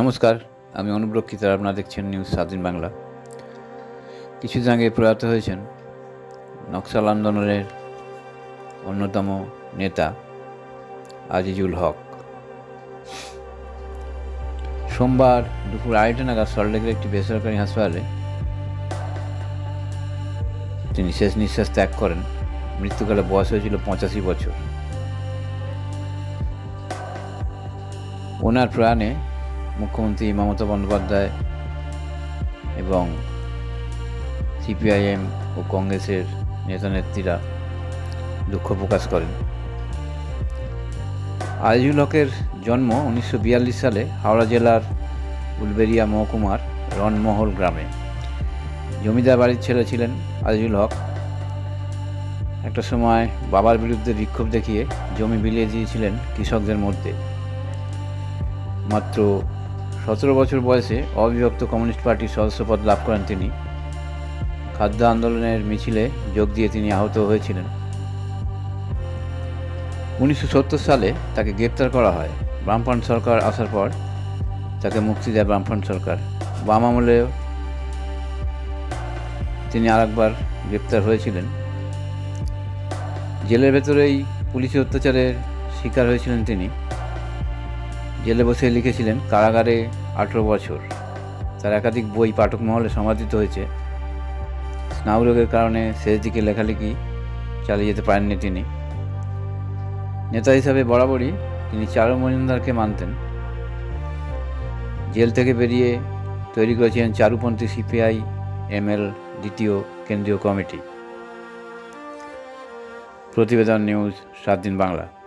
নমস্কার, আমি অনুব্রক্ষিত আপনারা দেখছেন নিউজ স্বাধীন বাংলা। কিছুদিন আগে প্রয়াত হয়েছেন নকশাল আন্দোলনের অন্যতম নেতা আজিজুল হক। সোমবার দুপুর আড়াইটা নাগাদ সল্টলেকের একটি বেসরকারি হাসপাতালে তিনি শেষ নিঃশ্বাস ত্যাগ করেন। মৃত্যুকালে বয়স হয়েছিল পঁচাশি বছর। ওনার প্রাণে মুখ্যমন্ত্রী মমতা বন্দ্যোপাধ্যায় এবং সিপিআইএম ও কংগ্রেসের নেতানেত্রীরা দুঃখ প্রকাশ করেন। আজিজুল হকের জন্ম উনিশশো বিয়াল্লিশ সালে হাওড়া জেলার উলবেরিয়া মহকুমার রনমহল গ্রামে। জমিদার বাড়ির ছেলে ছিলেন আজিজুল হক। একটা সময় বাবার বিরুদ্ধে বিক্ষোভ দেখিয়ে জমি বিলিয়ে দিয়েছিলেন কৃষকদের মধ্যে। মাত্র সতেরো বছর বয়সে অবিভক্ত কমিউনিস্ট পার্টির সদস্যপদ লাভ করেন তিনি। খাদ্য আন্দোলনের মিছিলে যোগ দিয়ে তিনি আহত হয়েছিলেন। উনিশশো সত্তর সালে তাকে গ্রেপ্তার করা হয়। বামফ্রন্ট সরকার আসার পর তাকে মুক্তি দেয় বামফ্রন্ট সরকার। বাম আমলেও তিনি আরেকবার গ্রেপ্তার হয়েছিলেন। জেলের ভেতরেই পুলিশি অত্যাচারের শিকার হয়েছিলেন তিনি। জেলে বসে লিখেছিলেন কারাগারে আঠেরো বছর। তার একাধিক বই পাঠক মহলে সমাদিত হয়েছে। স্নায়ুরোগের কারণে শেষ দিকে লেখালেখি চালিয়ে যেতে পারেননি তিনি। নেতা হিসাবে বরাবরই তিনি চারু মজুমদারকে মানতেন। জেল থেকে বেরিয়ে তৈরি করেছিলেন চারুপন্থী সিপিআই, এমএল, দ্বিতীয় কেন্দ্রীয় কমিটি। প্রতিবেদন নিউজ সাত দিন বাংলা।